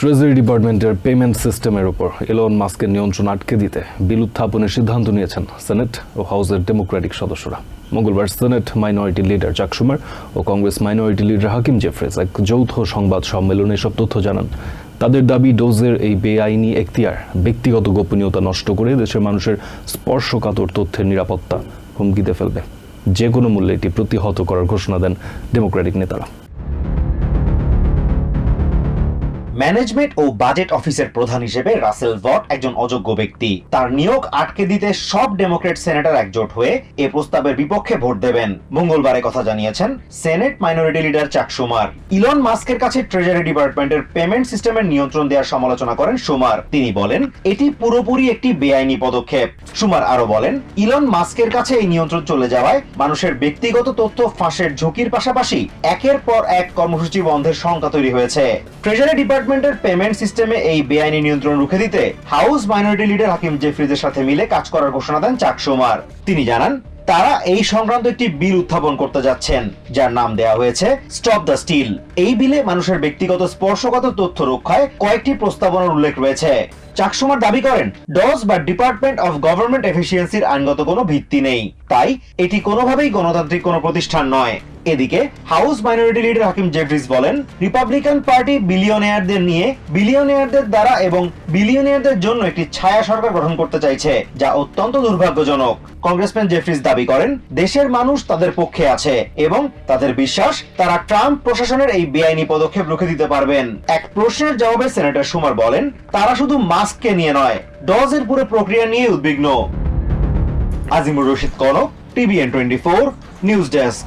Treasury ডিপার্টমেন্টের payment সিস্টেমের উপর এলন মাস্কের নিয়ন্ত্রণ আটকে দিতে বিল উত্থাপনের সিদ্ধান্ত নিয়েছেন সেনেট ও হাউসের ডেমোক্রেটিক সদস্যরা। মঙ্গলবার senate minority leader Chuck Schumer ও Congress minority leader Hakeem Jeffries এক যৌথ সংবাদ সম্মেলনে এসব তথ্য জানান। তাদের দাবি, ডোজের এই বেআইনি এখতিয়ার, ব্যক্তিগত গোপনীয়তা নষ্ট করে দেশের মানুষের স্পর্শকাতর তথ্যের নিরাপত্তা হুমকিতে ফেলবে। যে কোনো মূল্যে এটি প্রতিহত করার ঘোষণা দেন ডেমোক্রেটিক নেতারা। ম্যানেজমেন্ট ও বাজেট অফিসের প্রধান হিসেবে রাসেল ভট একজন অযোগ্য ব্যক্তি। তার নিয়োগ আটকে দিতে সব ডেমোক্রেট সেনেটার একজোট হয়ে এ প্রস্তাবের বিপক্ষে ভোট দেবেন। মঙ্গলবারে কথা জানিয়েছেন সেনেট মাইনরিটি লিডার চাক সুমার। ইলন মাস্কের কাছে ট্রেজারি ডিপার্টমেন্টের পেমেন্ট সিস্টেমের নিয়ন্ত্রণ দেওয়ার সমালোচনা করেন সুমার। তিনি বলেন, এটি পুরোপুরি একটি বেআইনি পদক্ষেপ। সুমার আরও বলেন, ইলন মাস্কের কাছে এই নিয়ন্ত্রণ চলে যাওয়ায় মানুষের ব্যক্তিগত তথ্য ফাঁসের ঝুঁকির পাশাপাশি একের পর এক কর্মসূচি বন্ধের শঙ্কা তৈরি হয়েছে। ট্রেজারি ডিপার্টমেন্টের পেমেন্ট সিস্টেমে এই বেআইনি নিয়ন্ত্রণ রুখে দিতে হাউস মাইনরিটি লিডার হাকিম জেফ্রিজের সাথে মিলে কাজ করার ঘোষণা দেন চাক সুমার। তিনি জানান, তারা এই সংক্রান্ত একটি বিল উত্থাপন করতে যাচ্ছেন, যার নাম দেওয়া হয়েছে স্টপ দ্য স্টিল এই বিলে মানুষের ব্যক্তিগত স্পর্শগত তথ্য রক্ষায় কয়েকটি প্রস্তাবনার উল্লেখ রয়েছে। চাকসুমার দাবি করেন ডজ বা ডিপার্টমেন্ট অফ গভর্নমেন্ট এফিসিয়েন্সির আইনগত কোনো ভিত্তি নেই। তাই, এটি কোনোভাবেই গণতান্ত্রিক কোনো প্রতিষ্ঠান নয়। এদিকে house minority leader Hakeem Jeffries বলেন, রিপাবলিকান পার্টি বিলিয়নিয়ারদের নিয়ে বিলিয়নিয়ারদের দ্বারা এবং বিলিয়নিয়ারদের জন্য একটি ছায়া সরকার গঠন করতে চাইছে, যা অত্যন্ত দুর্ভাগ্যজনক। কংগ্রেসম্যান জেফরিস দাবি করেন, দেশের মানুষ তাদের পক্ষে আছে এবং তাদের বিশ্বাস তারা ট্রাম্প প্রশাসনের এই বেআইনি পদক্ষেপ রুখে দিতে পারবেন। এক প্রশ্নের জবাবে সেনেটর সুমার বলেন, তারা শুধু মাস্ককে নিয়ে নয়, ডজের পুরো প্রক্রিয়া নিয়ে উদ্বিগ্ন। Azimur Rashid Kanak, TVN twenty four, news desk.